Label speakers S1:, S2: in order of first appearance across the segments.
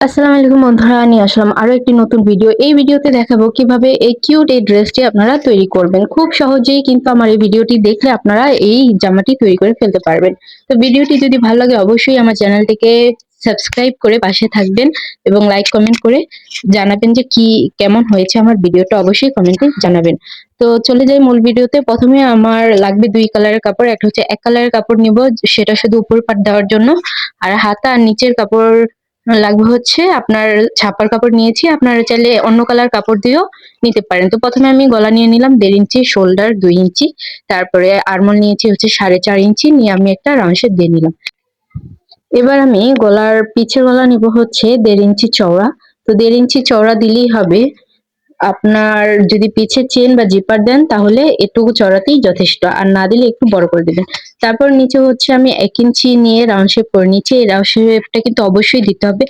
S1: আসসালামু আলাইকুম বন্ধুরা নিয়ে আসলাম আরও একটি নতুন ভিডিও এই ভিডিওতে দেখাবো কীভাবে এই কিউট এই ড্রেসটি আপনারা তৈরি করবেন। খুব সহজেই কিন্তু আমার এই ভিডিওটি দেখলে আপনারা এই জামাটি তৈরি করে ফেলতে পারবেন। তো ভিডিওটি যদি ভালো লাগে, অবশ্যই আমার চ্যানেলটিকে সাবস্ক্রাইব করে পাশে থাকবেন এবং লাইক কমেন্ট করে জানাবেন যে কি, কেমন হয়েছে আমার ভিডিওটা অবশ্যই কমেন্টে জানাবেন। তো চলে যাই মূল ভিডিওতে প্রথমে আমার লাগবে দুই কালারের কাপড়। একটা হচ্ছে এক কালারের কাপড় নিব, সেটা শুধু উপর পাট দেওয়ার জন্য। আর হাতা আর নিচের কাপড় লাগবে হচ্ছে আপনার ছাপার কাপড় নিয়েছি, আপনারা চাইলে অন্য কালার কাপড় দিয়েও নিতে পারেন। তো প্রথমে আমি গলা নিয়ে নিলাম দেড় ইঞ্চি শোল্ডার দুই ইঞ্চি, তারপরে আরমল নিয়েছি হচ্ছে সাড়ে চার ইঞ্চি, নিয়ে আমি একটা রাউন্ড শেপ দিয়ে নিলাম। এবার আমি গলার পিছের গলা নিব হচ্ছে দেড় ইঞ্চি চওড়া। তো দেড় ইঞ্চি চওড়া দিলেই হবে আপনার যদি পিছে চেন বা জিপার দেন, তাহলে এটুকু চড়াতেই যথেষ্ট। আর না দিলে একটু বড় করে দেবেন। তারপর নিচে হচ্ছে আমি এক ইঞ্চি নিয়ে রাউন্ড শেপ করে নিচ্ছি। এই রাউন্ড শেপটা কিন্তু অবশ্যই দিতে হবে।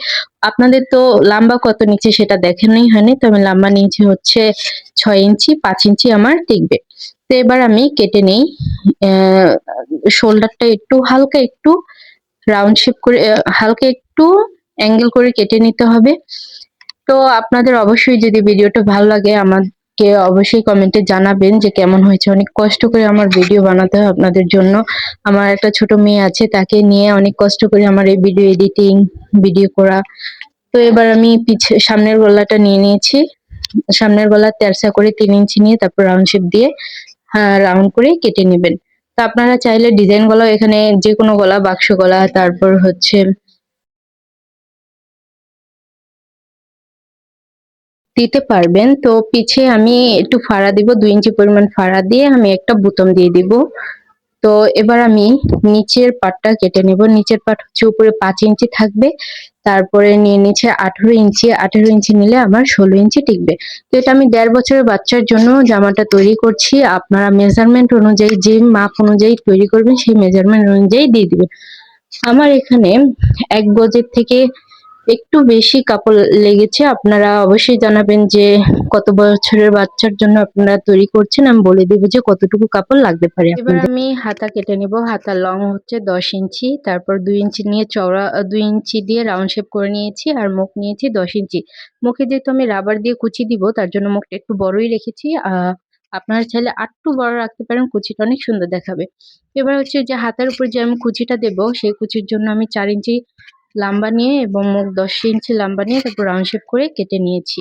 S1: আপনাদের তো লাম্বা কত নিচে সেটা দেখানোই হয়নি তো আমি লাম্বা নিচে হচ্ছে ছয় ইঞ্চি পাঁচ ইঞ্চি আমার টিকবে। তো এবার আমি কেটে নেই। শোল্ডারটা একটু হালকা একটু রাউন্ড শেপ করে হালকা একটু অ্যাঙ্গেল করে কেটে নিতে হবে। তো আপনাদের অবশ্যই যদি ভিডিওটা ভালো লাগে, আমাকে অবশ্যই কমেন্টে জানাবেন যে কেমন হয়েছে। অনেক কষ্ট করে আমার ভিডিও বানাতে হয় আপনাদের জন্য। আমার একটা ছোট মেয়ে আছে, তাকে নিয়ে অনেক কষ্ট করে আমার এই ভিডিও এডিটিং ভিডিও করা। তো এবার আমি পিছে, সামনের গলাটা নিয়ে নিয়েছি। সামনের গলা তেরসা করে তিন ইঞ্চি নিয়ে তারপর রাউন্ড শেপ দিয়ে রাউন্ড করে কেটে নেবেন। তো আপনারা চাইলে ডিজাইন গলা এখানে যে কোনো গলা, বাক্স গলা, তারপর হচ্ছে দিতে পারবেন। তো পিছে আমি একটু ফাড়া দিব, দুই ইঞ্চি পরিমাণ ফাড়া দিয়ে আমি একটা বুতম দিয়ে দিব। তো এবার আমি নিচের পাটটা কেটে নেব। নিচের পাট হচ্ছে উপরে পাঁচ ইঞ্চি থাকবে, তারপরে নিয়ে নিচে আঠেরো ইঞ্চি। আঠেরো ইঞ্চি নিলে আমার ষোলো ইঞ্চি টিকবে। তো এটা আমি দেড় বছরের বাচ্চার জন্য জামাটা তৈরি করছি। আপনারা মেজারমেন্ট অনুযায়ী, যে মাপ অনুযায়ী তৈরি করবেন, সেই মেজারমেন্ট অনুযায়ী দিয়ে দিবেন। আমার এখানে এক গজের থেকে একটু বেশি কাপড় লেগেছে। আপনারা অবশ্যই জানাবেন যে কত বছরের বাচ্চার জন্য আপনারা তৈরি করছেন। আমি বলে দেবো যে কতটুকু কাপড় লাগতে পারে এবার আমি হাতা কেটে নিব। হাতা লং হচ্ছে দশ ইঞ্চি। তারপর দুই ইঞ্চি নিয়ে চওড়া দুই ইঞ্চি দিয়ে রাউন্ড শেপ করে নিয়েছি আর মুখ নিয়েছি দশ ইঞ্চি। মুখে যেহেতু আমি রাবার দিয়ে কুচি দিব তার জন্য মুখটা একটু বড়ই রেখেছি। আহ আপনারা চাইলে আটটু বড় রাখতে পারেন কুচিটা অনেক সুন্দর দেখাবে। এবার হচ্ছে যে হাতের উপর যে আমি কুচিটা দেব সেই কুচির জন্য আমি চার ইঞ্চি লাম্বা নিয়ে এবং মুখ দশ ইঞ্চি লাম্বা নিয়ে তারপর রাউন্ড শেপ করে কেটে নিয়েছি।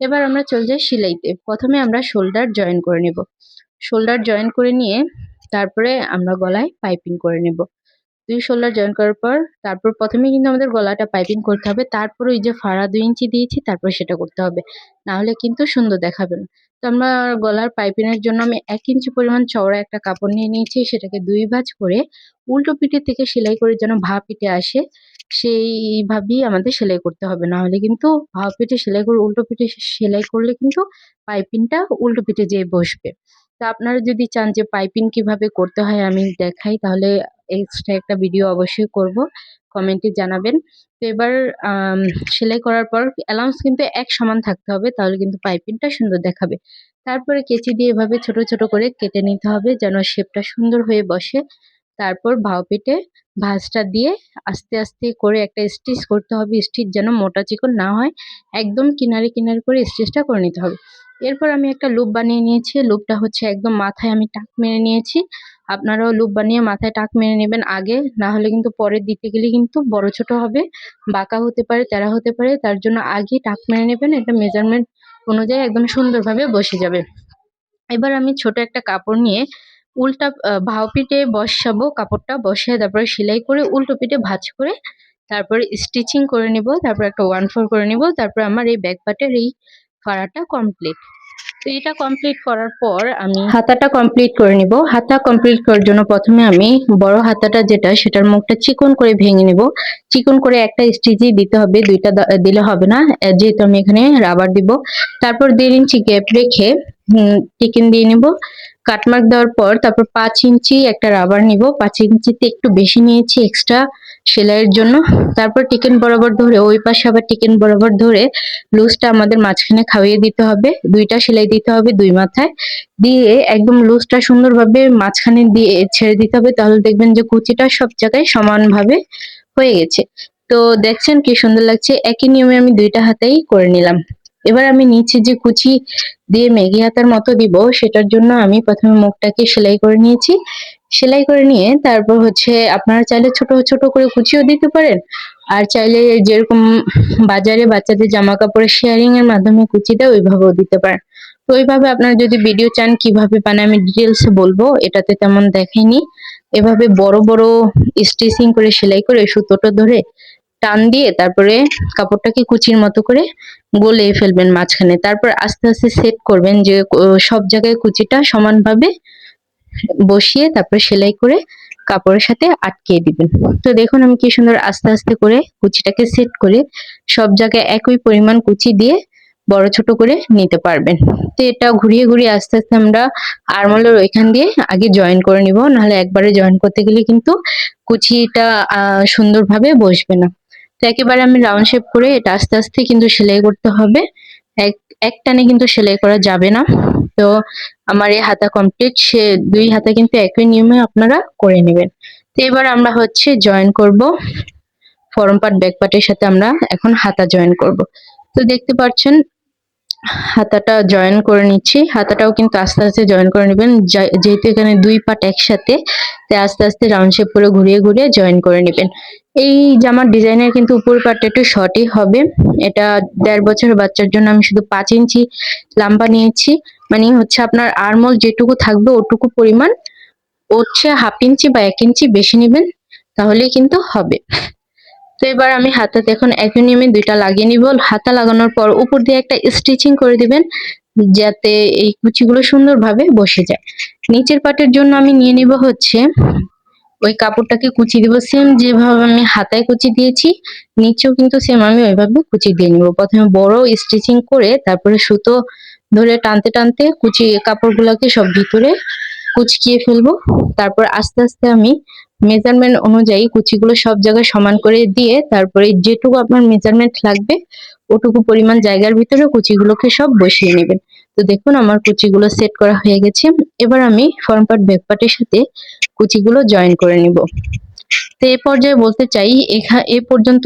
S1: এবার আমরা চলে যাই সেলাইতে। প্রথমে আমরা শোল্ডার জয়েন করে নেব। শোল্ডার জয়েন করে নিয়ে তারপরে আমরা গলায় পাইপিং করে নেব। দুই শোল্ডার জয়েন করার পর তারপর প্রথমে কিন্তু আমাদের গলাটা পাইপিং করতে হবে। তারপর ওই যে ফাড়া দুই ইঞ্চি দিয়েছি, তারপর সেটা করতে হবে। না হলে কিন্তু সুন্দর দেখাবে না। তো আমরা গলার পাইপিংয়ের জন্য আমি এক ইঞ্চি পরিমাণ চওড়া একটা কাপড় নিয়ে নিয়েছি। সেটাকে দুই ভাঁজ করে উল্টো পিঠে থেকে সেলাই করে যেন ভা পিঠে আসে সেইভাবেই আমাদের সেলাই করতে হবে। না হলে কিন্তু ভাব পিঠে সেলাই করে, উল্টো পিঠে সেলাই করলে কিন্তু পাইপিংটা উল্টো পিঠে যেয়ে বসবে। তা আপনারা যদি চান যে পাইপিং কীভাবে করতে হয় আমি দেখাই, তাহলে এক্সট্রা একটা ভিডিও অবশ্যই করব। কমেন্টে জানাবেন। তো এবার সেলাই করার পর অ্যালাউন্স কিন্তু এক সমান থাকতে হবে, তাহলে কিন্তু পাইপিংটা সুন্দর দেখাবে। তারপরে কেচি দিয়ে এভাবে ছোট ছোট করে কেটে নিতে হবে, যেন শেপটা সুন্দর হয়ে বসে। তারপর ভাও পেটে ভাঁজটা দিয়ে আস্তে আস্তে করে একটা স্টিচ করতে হবে। স্টিচ যেন মোটা চিকন না হয়, একদম কিনারে কিনারে করে স্টিচটা করে নিতে হবে। এরপর আমি একটা লুপ বানিয়ে নিয়েছি। লুপটা হচ্ছে একদম মাথায় আমি টাক মেরে নিয়েছি। আপনারাও লুপ বানিয়ে মাথায় টাক মেরে নেবেন আগে, না হলে কিন্তু পরে দিতে গেলে কিন্তু বড় ছোট হবে, বাঁকা হতে পারে তেরা হতে পারে। তার জন্য আগে টাক মেরে নেবেন, এটা মেজারমেন্ট অনুযায়ী একদম সুন্দরভাবে বসে যাবে। এবার আমি ছোট একটা কাপড় নিয়ে উল্টা ভাও পিঠে বসাবো, কাপড়টা বসিয়ে তারপরে সেলাই করে উল্টো পিঠে ভাঁজ করে তারপরে স্টিচিং করে নিব, তারপর একটা ওয়ান ফোর করে নিব, তারপর আমার এই ব্যাক পার্টের এই ফাড়াটা কমপ্লিট তো এটা কমপ্লিট করার পর আমি হাতাটা কমপ্লিট করে নিব। হাতা কমপ্লিট করার জন্য প্রথমে আমি বড় হাতাটা যেটা, সেটার মুখটা চিকন করে ভেঙে নিব। চিকন করে একটা স্টিচই দিতে হবে, দুইটা দিলে হবে না। যেহেতু আমি এখানে রাবার দিব। তারপর দেড় ইঞ্চি গ্যাপ রেখে টিকিন দিয়ে নিব। কাটমার্ক দেওয়ার পর তারপর পাঁচ ইঞ্চি একটা রাবার নিব। পাঁচ ইঞ্চিতে একটু বেশি নিয়েছি এক্সট্রা সেলাইয়ের জন্য। তারপর টিকেন বরাবর ধরে, ওই পাশে আবার টিকেন বরাবর ধরে লুজটা আমাদের মাঝখানে খাওয়িয়ে দিতে হবে। দুইটা সেলাই দিতে হবে দুই মাথায়। দিয়ে একদম লুজটা সুন্দরভাবে মাঝখানে দিয়ে ছেড়ে দিতে হবে। তাহলে দেখবেন যে কুচিটা সব জায়গায় সমানভাবে হয়ে গেছে। তো দেখছেন কি সুন্দর লাগছে? একই নিয়মে আমি দুইটা হাতেই করে নিলাম। এবার আমি নিচে যে কুচি দিয়ে মেঘি হাতার মতো দিব, সেটার জন্য আমি প্রথমে মুখটাকে সেলাই করে নিয়েছি। সেলাই করে নিয়ে তারপর হচ্ছে আপনারা চাইলে ছোট ছোট করে কুচিও দিতে পারেন। আর চাইলে যেরকম বাজারে বাচ্চাদের জামা কাপড়ের শেয়ারিং এর মাধ্যমে কুচি দেয় ওইভাবেও দিতে পারেন। তো ওইভাবে আপনারা যদি ভিডিও চান কীভাবে বানায়, আমি ডিটেলসে বলব, এটাতে তেমন দেখাইনি। এভাবে বড় বড় স্টিচিং করে সেলাই করে সুতোটা ধরে টান দিয়ে তারপরে কাপড়টাকে কুচির মতো করে গলে ফেলবেন মাঝখানে। তারপর আস্তে আস্তে সেট করবেন যে সব জায়গায় কুচিটা সমানভাবে বসিয়ে তারপরে সেলাই করে কাপড়ের সাথে আটকে দিবেন। তো দেখুন আমি কি সুন্দর আস্তে আস্তে করে কুচিটাকে সেট করে সব জায়গায় একই পরিমাণ কুচি দিয়ে বড় ছোট করে নিতে পারবেন। তো এটা ঘুরিয়ে ঘুরিয়ে আস্তে আস্তে আমরা আরমোলের ওইখান দিয়ে আগে জয়েন করে নিব। নাহলে একবারে জয়েন করতে গেলে কিন্তু কুচিটা সুন্দরভাবে বসবে না। তো একেবারে আমি রাউন্ড শেপ করে এটা আস্তে আস্তে কিন্তু সেলাই করতে হবে। এক টানে কিন্তু সেলাই করা যাবে না। তো আমার এই হাতা কমপ্লিট সে দুই হাতা কিন্তু একই নিয়মে আপনারা করে নেবেন। তো এবার আমরা হচ্ছে জয়েন করব। ফরম পার্ট ব্যাক পার্টের সাথে আমরা এখন হাতা জয়েন করব। তো দেখতে পাচ্ছেন, হাতাটা জয়েন করে নিচ্ছি। হাতাটাও কিন্তু আস্তে আস্তে জয়েন করে নেবেন। যেহেতু এখানে দুই পার্ট একসাথে, তাই আস্তে আস্তে রাউন্ড শেপ করে ঘুরিয়ে ঘুরিয়ে জয়েন করে নেবেন। এই জামার ডিজাইনের কিন্তু উপর পার্টটা একটু শর্টই হবে। এটা দেড় বছরের বাচ্চার জন্য আমি শুধু পাঁচ ইঞ্চি লাম্বা নিয়েছি। মানে হচ্ছে আপনার আরমল যেটুকু থাকবে ওটুকু পরিমাণ। হচ্ছে হাফ ইঞ্চি বা এক ইঞ্চি বেশি নেবেন, তাহলেই কিন্তু হবে। তো এবার আমি হাতাতে এখন একই নিয়মে দুইটা লাগিয়ে নিব। হাতা লাগানোর পর উপর দিয়ে একটা স্টিচিং করে দিবেন, যাতে এই কুচিগুলো সুন্দরভাবে বসে যায়। নিচের পাটের জন্য আমি নিয়ে নিব হচ্ছে ওই কাপড়টাকে কুচি দিব। সেম যেভাবে আমি হাতায় কুচি দিয়েছি, নিচেও কিন্তু সেম আমি ওইভাবে কুচি দিয়ে নিব। প্রথমে বড় স্টিচিং করে তারপরে সুতো ধরে টানতে টানতে কুচি, কাপড়গুলোকে সব ভিতরে কুচকিয়ে ফেলব। তারপর আস্তে আস্তে আমি মেজারমেন্ট অনুযায়ী কুচিগুলো সব জায়গায় সমান করে দিয়ে তারপরে যেটুকু আপনার মেজারমেন্ট লাগবে, ওটুকু পরিমাণ জায়গার ভিতরে কুচিগুলোকে সব বসিয়ে নেবেন। তো দেখুন আমার কুচিগুলো সেট করা হয়ে গেছে। এবার আমি ফ্রন্ট পার্ট ব্যাক পার্টের সাথে কুচিগুলো জয়েন করে নিব। তো এ পর্যায়ে বলতে চাই এ পর্যন্ত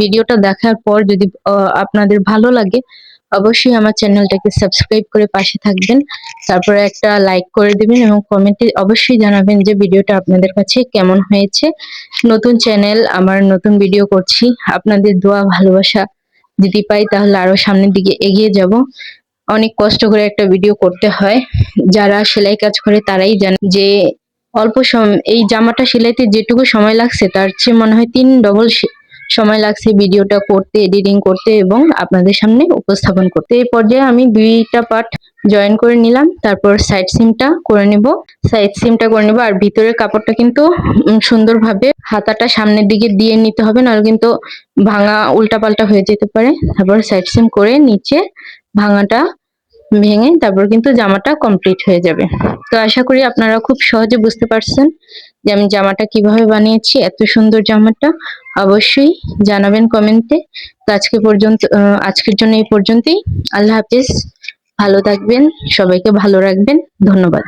S1: ভিডিওটা দেখার পর যদি আপনাদের ভালো লাগে, অবশ্যই আমার চ্যানেলটাকে সাবস্ক্রাইব করে পাশে থাকবেন। তারপরে একটা লাইক করে দিবেন এবং কমেন্টে অবশ্যই জানাবেন যে ভিডিওটা আপনাদের কাছে কেমন হয়েছে। নতুন চ্যানেল আমার নতুন ভিডিও করছি। আপনাদের দোয়া, ভালোবাসা যদি পাই তাহলে আরও সামনের দিকে এগিয়ে যাব। অনেক কষ্ট করে একটা ভিডিও করতে হয়। যারা সেলাই কাজ করে তারাই জানে যে অল্প এই জামাটা সেলাইতে যেটুকু সময় লাগছে, তার চেয়ে মনে হয় তিন ডবল সময় লাগছে ভিডিওটা করতে, এডিটিং করতে এবং আপনাদের সামনে উপস্থাপন করতে। এই পর্যায়ে আমি দুইটা পার্ট জয়েন করে নিলাম, তারপর সাইড সিমটা করে নেব। সাইড সিমটা করে নেব, আর ভিতরের কাপড়টা কিন্তু সুন্দরভাবে হাতাটা সামনের দিকে দিয়ে নিতে হবে, নাহলে কিন্তু ভাঙা উল্টাপাল্টা হয়ে যেতে পারে। তারপর সাইড সিম করে নিচে ভাঙাটা ভেঙে তারপর কিন্তু জামাটা কমপ্লিট হয়ে যাবে। তো আশা করি আপনারা খুব সহজে বুঝতে পারছেন যে আমি জামাটা কীভাবে বানিয়েছি, এত সুন্দর জামাটা। অবশ্যই জানাবেন কমেন্টে তো আজকে পর্যন্ত আজকের জন্য এই পর্যন্তই। আল্লাহ হাফিজ। ভালো থাকবেন, সবাইকে ভালো রাখবেন। ধন্যবাদ।